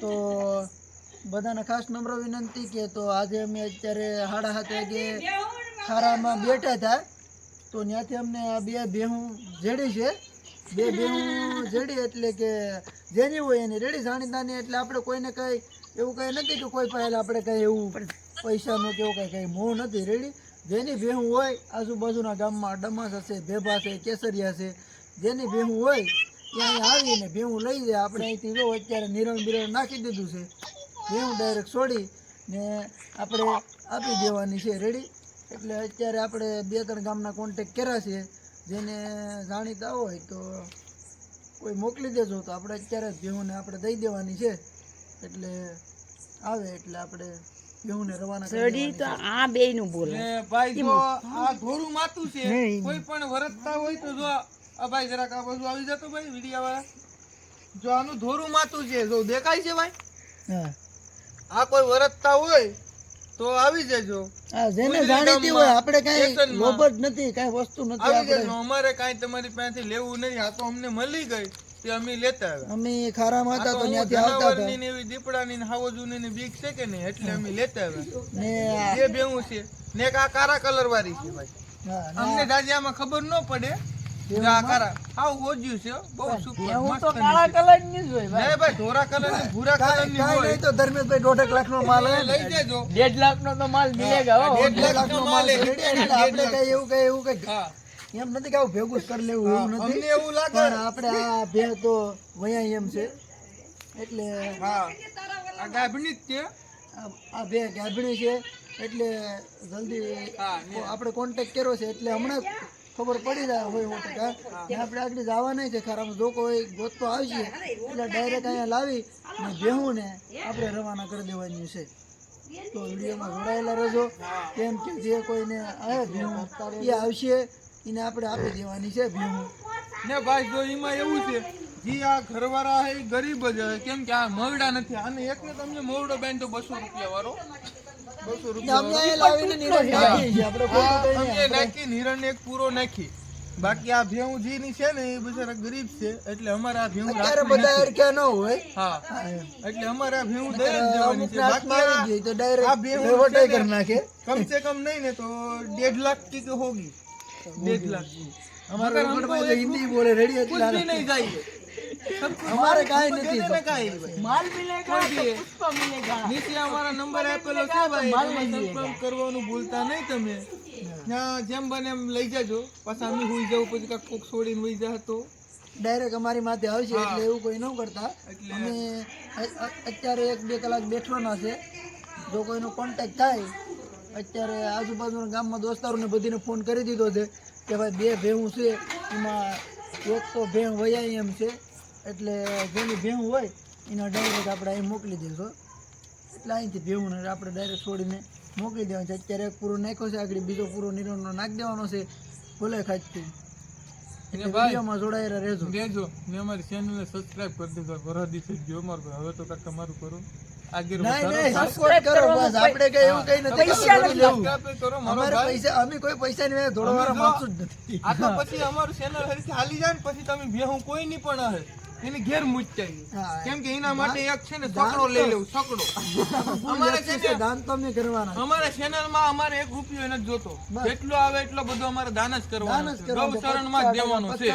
તો બધાને ખાસ નમ્ર વિનંતી કે તો આજે અમે અત્યારે સાડા સાત વાગે ખારામાં બેઠા હતા. તો ત્યાંથી અમને આ બે ભેહું જેડી છે. બે ભેહું જેડી એટલે કે જેની હોય એની. રેડી જાણીતાની એટલે આપણે કોઈને કંઈ એવું કંઈ નથી કે કોઈ પહેલાં આપણે કંઈ એવું પૈસાનું કે એવું કંઈ કંઈ મોહ નથી. રેડી? જેની ભેહું હોય આજુબાજુના ગામમાં ડમાસ હશે ભેભા છે, કેસરિયા છે, જેની ભેહું હોય ત્યાં આવીને ભેવું લઈ જાય. આપણે અહીંથી જો અત્યારે નિરણ બિરણ નાખી દીધું છે. ભેવું ડાયરેક્ટ છોડી ને આપણે આપી દેવાની છે. રેડી એટલે અત્યારે આપણે બે ત્રણ ગામના કોન્ટેક કર્યા છે. જેને જાણીતા હોય તો કોઈ મોકલી દેજો. તો આપણે અત્યારે જ ભેહુંને આપણે દઈ દેવાની છે. એટલે આવે એટલે આપણે સડી તો આ બે નું બોલે. ને ભાઈ જો આ ઘોડું માતું છે કોઈ પણ વરસતા હોય તો જો આ ભાઈ જરાક આ બાજુ આવી જતો ભાઈ વિડિયા વાળા જો આનું ધોરું માથું છે જો દેખાય છે ભાઈ? આ કોઈ વરતતા હોય તો આવી જજો. જેને જાણીતી હોય આપણે કઈ લોભ જ નથી કઈ વસ્તુ નથી આવી જજો. અમારે કાંઈ તમારી પાસેથી લેવું નહીં આ તો અમને મળી ગઈ તે અમે લેતા આવ્યા. અમે ખારા માતા તો ત્યાંથી આવતા હતા. ને એવી દીપડાની ને હાવજુની ને બીક છે કે નહીં એટલે અમે લેતા આવ્યા. ને બે ભેવું છે ને કા આ કારા કલર વાળી છે ભાઈ. અમને દાદી ખબર ન પડે કે આ કારા. હાવ ઓજ્યું છે હો. બહુ સુપર હું મસ્ત તો કાળા કલરની જ હોય ભાઈ. નહીં ભાઈ ધોરા કલર ને ભૂરા કલર કાંઈ ની કાંઈ હોય. નહીં તો ધર્મેશભાઈ દોઢેક લાખનો માલ હે ને. લઈ જજો. દેઢ લાખ નો તો માલ મિલેગા દેઢ દોઢેક લાખનો લાખનો માલ માલ એ છે. એટલે આપણે કઈ એવું કઈ એવું કઈ એમ નથી કે આવું ભેગું કરી લેવું એવું નથી. એવું લાગે. આપડે આ ભે તો વયા એમ છે. એટલે હા. આ ગાભણી જ છે આ- ભે બે ગાભણી છે. એટલે જલ્દી આપણે કોન્ટેક્ટ કર્યો છે. એટલે હમણાં જ ખબર પડી જાય હોય સો ટકા આપણે આગળ જવાના છે ખરામાં જો કોઈ ગોતતો આવશે એટલે ડાયરેક્ટ અહીંયા લાવી ને ભેહું ને આપણે રવાના કરી દેવાની છે. તો વિડીયોમાં જોડાયેલા રહેજો. કેમ કે જે કોઈને આવે ભેહું એ આવશે, એને આપણે આપી દેવાની છે ભેહું ને ભાઈ, જો એમાં એવું છે, જી આ ઘરવાળા એ ગરીબ જ કેમ કે આ મવડા નથી. આને એકને તમને મવડો બેન તો બસો રૂપિયા વાળો. પૂરો નાખી. બાકી આ ભેવું ગરીબ છે એટલે અમારા હોય. એટલે અમારા ભેવું દરેક જવાની છે. નાખે. કમ સે કમ નહીં ને તો 1.5 લાખ કી કે હોગી. 1.5 લાખ. હિન્દી બોલે રેડી નહીં જાય. અમારે કાઈ નથી. માલ મિલેગા પુષ્પ મિલેગા નીચે અમારા નંબર આપેલો છે ભાઈ. સંપર્ક કરવાનું ભૂલતા નહીં તમે. જેમ બને એમ લઈ જાજો. પાછા અમે હોઈ જવું પછી કાંક કોક છોડીને હોઈ જા તો. ડાયરેક્ટ અમારી માથે આવશે એટલે એવું કોઈ ન કરતા. અમે અત્યારે એક બે કલાક બેઠવાના છે. જો કોઈનો કોન્ટેક્ટ થાય અત્યારે આજુબાજુના ગામમાં દોસ્તારોને બધીને ફોન કરી દીધો છે કે ભાઈ બે ભેહું છે. એમાં એક તો ભેહ વયા એમ છે. એટલે જેની ભેહું હોય એના ડાયરેક્ટ આપણે અહીં મોકલી દેશો એટલે અહીંથી ભેહું આપણે ડાયરેક્ટ છોડીને મોકલી દેવાનું છે. અત્યારે એક પૂરો નાખ્યો છે આગળ બીજો પૂરો નિરણનો નાખી દેવાનો છે. ભલે ખાચતું વિડીયોમાં જોડાયેલા રહેજો. દેજો. ને અમારી ચેનલને સબસ્ક્રાઇબ કરી દેજો. વરદી થઈ ગયો અમારું હવે તો કાંઈક તમારું કરું. અમે કોઈ પૈસા નહીં ધોળવાળા અમે જ નથી. પછી અમારું ચેનલ હાલી જાય ને પછી તમે ભેહું કોઈ નહીં પણ હે. એની ઘેર મૂચતાઈ કેમ કે એના માટે એક છે ને સકડો લઈ લેવું સકડો અમારે છે ને દાન તો અમે કરવાના અમારા ચેનલમાં અમારે એક રૂપિયો એને જોતો. જેટલો આવે એટલો બધો અમારે દાન જ કરવાનો. ગૌ શરણમાં જ દેવાનો છે.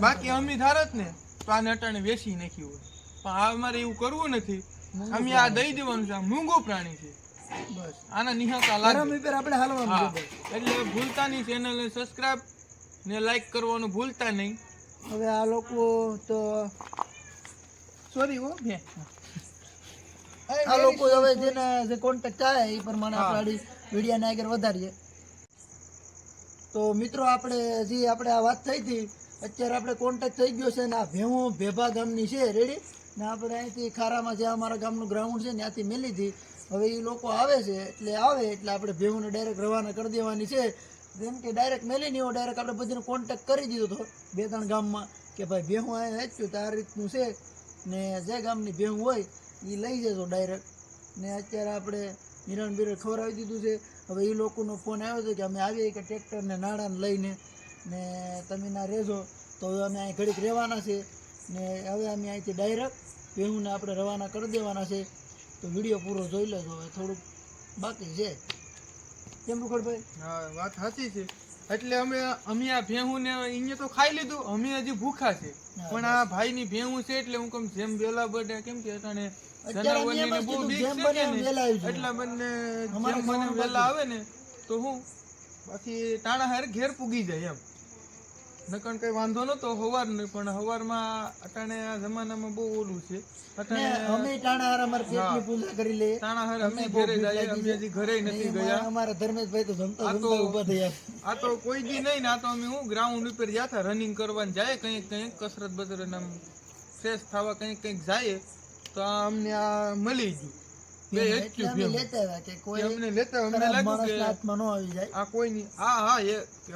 બાકી અમી ધારત ને તો આ નટાણે વેચી નાખ્યું હોય. પણ આ અમારે એવું કરવું નથી. અમે આ દઈ દેવાનું છે. આ મૂંગું પ્રાણી છે. બસ. આના નિહાતા લાગે. આપણે હાલવાનું. એટલે ભૂલતા નહીં ચેનલને સબસ્ક્રાઇબ ને લાઈક કરવાનું ભૂલતા નહીં. હવે આ લોકો તો સોરી હો બે આ લોકો હવે જેના જે કોન્ટેક્ટ થાય એ પ્રમાણે આપણે વિડીયાને આગળ વધારીએ. તો મિત્રો આપણે જે આપણે આ વાત થઈ હતી અત્યારે આપણે કોન્ટેક્ટ થઈ ગયો છે ને આ ભેવું ભેભા ગામની છે. રેડી ને આપણે અહીંથી ખારામાં જે અમારા ગામનું ગ્રાઉન્ડ છે ત્યાંથી મેલી હતી હવે એ લોકો આવે છે એટલે આવે એટલે આપણે ભેવુંને ડાયરેક્ટ રવાના કરી દેવાની છે. જેમ કે ડાયરેક્ટ મેલી નહીં ડાયરેક્ટ આપણે બધાને કોન્ટેક્ટ કરી દીધો હતો. બે ત્રણ ગામમાં કે ભાઈ ભેહું અહીંયા હેચ્યું તો આ રીતનું છે ને જે ગામની ભેહું હોય એ લઈ જજો ડાયરેક્ટ ને અત્યારે આપણે નિરણ બિરણ ખવડાવી દીધું છે. હવે એ લોકોનો ફોન આવ્યો હતો કે અમે આવીએ કે ટ્રેક્ટરને નાણાંને લઈને ને તમે ના રહેજો તો હવે અમે અહીં ઘડીક રહેવાના છે. ને હવે અમે અહીંથી ડાયરેક્ટ ભેહુંને આપણે રવાના કરી દેવાના છે. તો વીડિયો પૂરો જોઈ લેજો. હવે થોડુંક બાકી છે. કેમ રૂખડભાઈ હા વાત સાચી છે. એટલે અમે અમે આ ભેહું ને અહીંયા તો ખાઈ લીધું. અમે હજી ભૂખા છે. પણ આ ભાઈ ની ભેહું છે એટલે હું કમ જેમ વેલા બને કેમ કે અટાણે. એટલા બંને જેમ મને વેલા આવે ને તો હું બાકી ટાણા હારે ઘેર પૂગી જાય એમ. નકણ કઈ વાંધો નતો હવાર ને પણ હવારમાં અટાણે આ જમાનામાં બહુ ઓલું છે. અટાણે અમે ટાણા હાર અમારા પેટની પૂજા કરી લે. ટાણા હાર અમે ઘરે જાય અમે હજી ઘરે નથી ગયા. અમારા ધર્મેશભાઈ તો જમતા જમતા ઊભા થયા. આ તો કોઈ દી નહીં ને આ તો અમે હું ગ્રાઉન્ડ ઉપર ગયા હતા રનિંગ કરવા જાય કંઈક કંઈક કસરત બસરત આમ ફ્રેશ થવા કંઈક કંઈક જાય તો આ અમને આ મળી ગયું.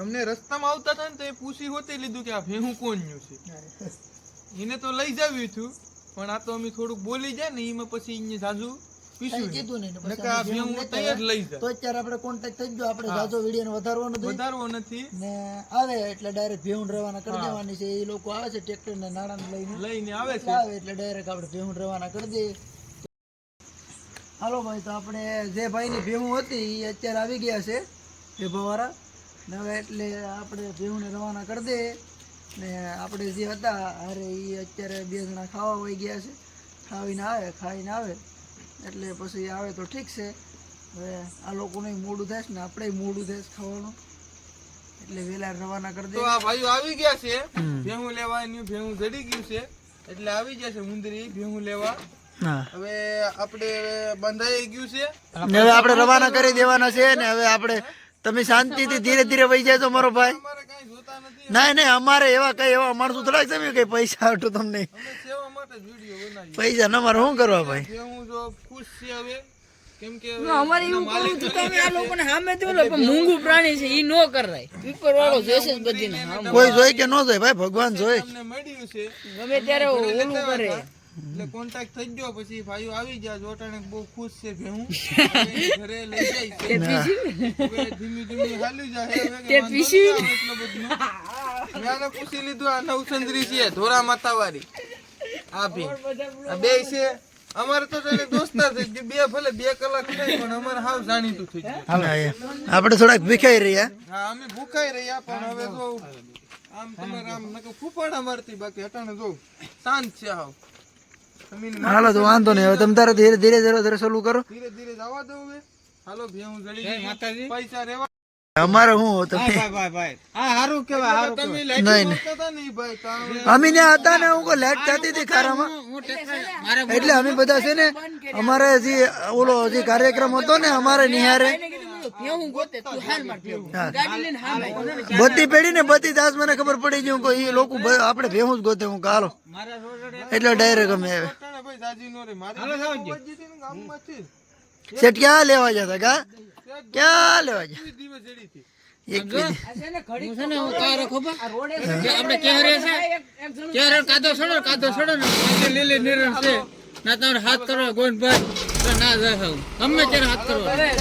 અમને રસ્તામાં આવતા હતા ને તો એ પૂછી હોતી લીધું કે આ ભેહું કોણનું છે. એને તો લઈ જાવ્યું છું પણ આ તો અમે થોડુંક બોલી જાય ને એમાં પછી એને જાજુ વધારવો નથી. ને આવે એટલે ડાયરેક્ટ ભેહું રવાના કરી દેવાની છે. એ લોકો આવે છે ટ્રેક્ટર ને નાણા લઈને. લઈને આવે છે. એટલે ડાયરેક્ટ આપણે ભેહું રવાના કરી દઈએ. હાલો ભાઈ તો આપણે જે ભાઈની ભેહું હતી એ અત્યારે આવી ગયા છે ભેભાવાળા. ને હવે એટલે આપણે ભેહુંને રવાના કરી દઈએ. ને આપણે જે હતા અરે એ અત્યારે બે જણા ખાવા વહી ગયા છે. ખાવીને આવે ખાઈને આવે. એટલે પછી આવે તો ઠીક છે. હવે આ લોકોને મોડું થાય ને આપણે મોડું થાય છે ખાવાનું. એટલે વહેલા રવાના કરી તો દઈએ. આ ભાઈઓ આવી ગયા છે. ભેહું લેવા એની ભેહું જડી ગયું છે. એટલે આવી ગયા છે મુંદરી ભેહું લેવા. હવે આપણે હવે બંધાઈ ગયું છે. ને હવે આપણે રવાના કરી દેવાના છે ને હવે આપણે તમે શાંતિથી ધીરે ધીરે વહી જાય તો મારો ભાઈ. અમારે કઈ જોતા નથી. ના નહીં અમારે એવા કઈ એવા માણસો થોડાક તમે કઈ પૈસા હાટું તમને. અમે સેવા માટે જ વીડિયો બનાવીએ. પૈસા ના મારે શું કરવા ભાઈ? ભેહું જો ખુશ છે હવે કેમ કે અમારે એવું કરવું હતું તમે આ લોકોને સામે જ પણ મૂંગું પ્રાણી છે ઈ નો કરાય. પીપર વાળો જોશે બધીને. કોઈ જોઈ કે ન જોઈ ભાઈ ભગવાન જોઈ. અમને મળ્યું છે ગમે ત્યારે ઓલું કરે. એટલે કોન્ટેક્ટ થઈ ગયો પછી ભાઈઓ આવી ગયા જોટાણે બહુ ખુશ છે કે હું ઘરે લઈ જાય છે. ધીમી ધીમી હાલી જાય. કે વાંધો એટલો બધું. મેં પૂછી લીધું આ નવચંદ્રી છે ધોરા માતાવાળી. આ ભી આ બે છે. અમારે તો તને દોસ્તાર થઈ ગયું. બે ભલે બે કલાક નહીં પણ અમારે હાવ જાણીતું થઈ ગયું. આપણે થોડાક ભૂખાઈ રહ્યા હા અમે ભૂખાઈ રહ્યા પણ હવે તો આમ તમારે આમ નકર ફૂફાડા મારતી બાકી હટાણે જો શાંત છે હાવ. હાલો તો વાંધો નહીં. હવે તમે તારે ધીરે ધીરે ધીરે ધીરે ચાલુ કરો. ધીરે ધીરે જવા દો હવે. હાલો ભેહું જડી ગઈ પૈસા રેવા અમારે હું તમે ભાઈ લાઈટ નહીં, નહોતા તા ને ઈ ભાઈ તો ભાઈ. અમે ત્યાં હતા ને હું કો લેટ થતી હતી ખારામાં. એટલે અમે બધા છે ને અમારે જે ઓલો જે કાર્યક્રમ હતો ને અમારે નિહારે ભેહું ગોતે તું હાલ માર ભેહું. હા. ગાડી લઈને હાલ બત્તી પેઢી ને બધી દાસ મને ખબર પડી ગયું કે એ લોકો આપણે ભેહું જ ગોતે હું કાલો એટલે ડાયરેક્ટ અમે. સેટ ક્યાં લેવા જતા કા? ક્યાં લેવા જા કોઈ દિવસ જડી હતી. એક બી દી. હું છે ને હું કારો ખબર? આપણે કેહરે છે? કેહરે કાદો સડો કાદો સડો ને લીલી નિરણ છે. ના તમારે હાથ કરો ગોંડભાઈ તો ના જાય ગમે ત્યારે હાથ કરો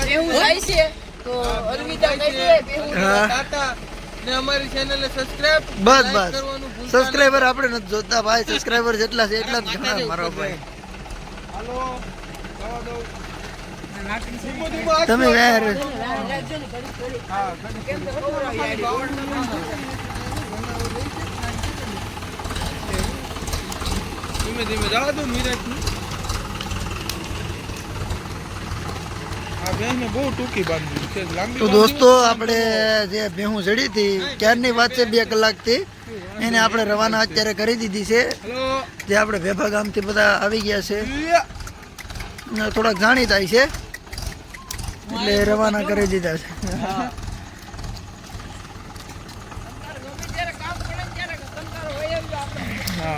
એવું થાય છે તો અરવિંદા કહી દે હા. ટાટા. ને અમારી ચેનલને સબસ્ક્રાઇબ બસ બસ. કરવાનું આપણે નથી જોતા ભાઈ. સબસ્ક્રાઈબર જેટલા છે એટલા જ ઘણા મારો ભાઈ. હાલો તમે ધીમે ધીમે જવા દો મીરાજની. આ બેનને બહુ ટૂંકી બાંધી છે લાંબી તો દોસ્તો આપણે જે ભેહું ચડી હતી ક્યારની વાત છે બે કલાકથી? એને આપણે રવાના અત્યારે કરી દીધી છે. જે આપણે ભેભા ગામથી બધા આવી ગયા છે. થોડાક જાણીતા છે. એટલે રવાના કરી દીધા છે.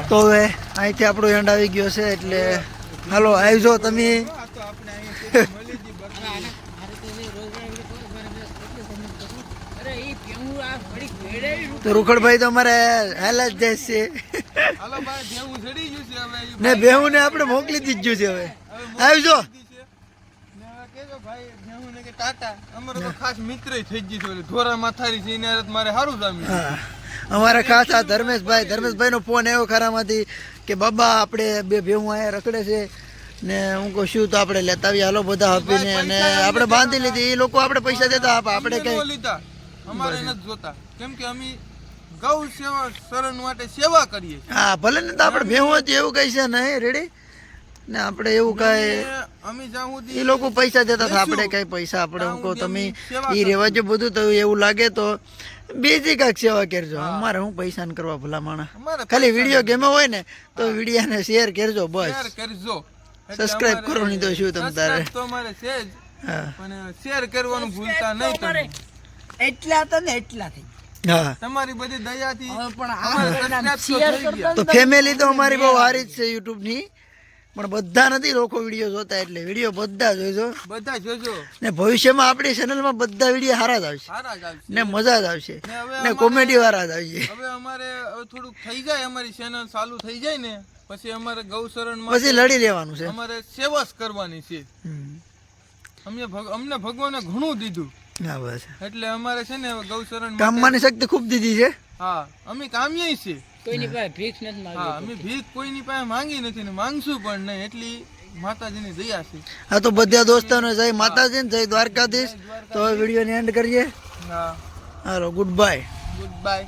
તો હવે અહીંથી આપણો એન્ડ આવી ગયો છે એટલે હાલો આવજો તમે આ તો આપણે અહીંયા મળી ગઈ બસ. અરે ઈ ભેહું આ ઘડીક ભેળાવી તો રૂખડભાઈ તો અમારે હાલ જ જાય છે. ને ભેહું ને આપણે મોકલી દીધું છે હવે. આવજો. ને અમારો તો ખાસ આ ધર્મેશભાઈ ધર્મેશભાઈનો ફોન આવ્યો ખરામાંથી કે બાબા આપણે બે ભેહું અહીંયા રખડે છે. ને હું કહું શું તો આપણે લેતા આવીએ? હાલો બધા આપીને અને આપણે બાંધી લીધી. એ લોકો આપણે પૈસા દેતા આપણે કઈ લીધા. અમારે નથી જોતા. કેમ કે અમે ગૌ સેવા શરણ માટે સેવા કરીએ હા ભલે ને તો આપણે ભેહું જ એવું કહી છે ને રેડી? ને આપણે એવું કાંઈ અમે- જાઉં એ લોકો પૈસા દેતા હતા આપણે. કઈ પૈસા આપણે હું કહું તમે એ રેવા જો બધું તો એવું લાગે તો બીજી કાંઈક સેવા કરજો. અમારે હું પૈસા ને કરવા ભલા માણા ખાલી વીડિયો ગેમો હોય ને તો વિડીયોને શેર કરજો બસ. શેર કરજો. સબસ્ક્રાઇબ કરો નહીં તો શું તમે તારે? તો અમારે છે જ. શેર કરવાનું ભૂલતા નહીં તમે. એટલા તો ને એટલા થઈ તમારી બધી દયાથી પણ અમારે તો ફેમિલી તો અમારી બહુ સારી જ છે યુટ્યુબની. પણ બધા નથી લોકો વીડિયો જોતા એટલે વીડિયો બધા જોજો. બધા જોજો. ને ભવિષ્યમાં આપણી ચેનલમાં બધા વીડિયો સારા જ આવશે. સારા જ આવશે. ને મજા જ આવશે. ને કોમેડી વાળા જ આવશે. હવે અમારે થોડુંક થઈ જાય અમારી ચેનલ ચાલુ થઈ જાય ને પછી અમારે ગૌશરણ પછી લડી લેવાનું છે. અમારે સેવા કરવાની છે. અમને ભગ- અમને ભગવાને ઘણું દીધું. એટલે અમારે છે ને ગૌચરણ કામવાની શક્તિ ખૂબ દીધી છે. હા અમે કામીએ છે કોઈની પાસે ભીખ નથી હા અમે ભીખ કોઈની પાસે માંગી નથી ને માંગશું પણ નહીં એટલી માતાજીની દયા છે. હા તો બધા દોસ્તોને જય માતાજી ને જય દ્વારકાધીશ. તો વિડીયોને એન્ડ કરીએ. હા. હાલો ગુડ બાય ગુડ બાય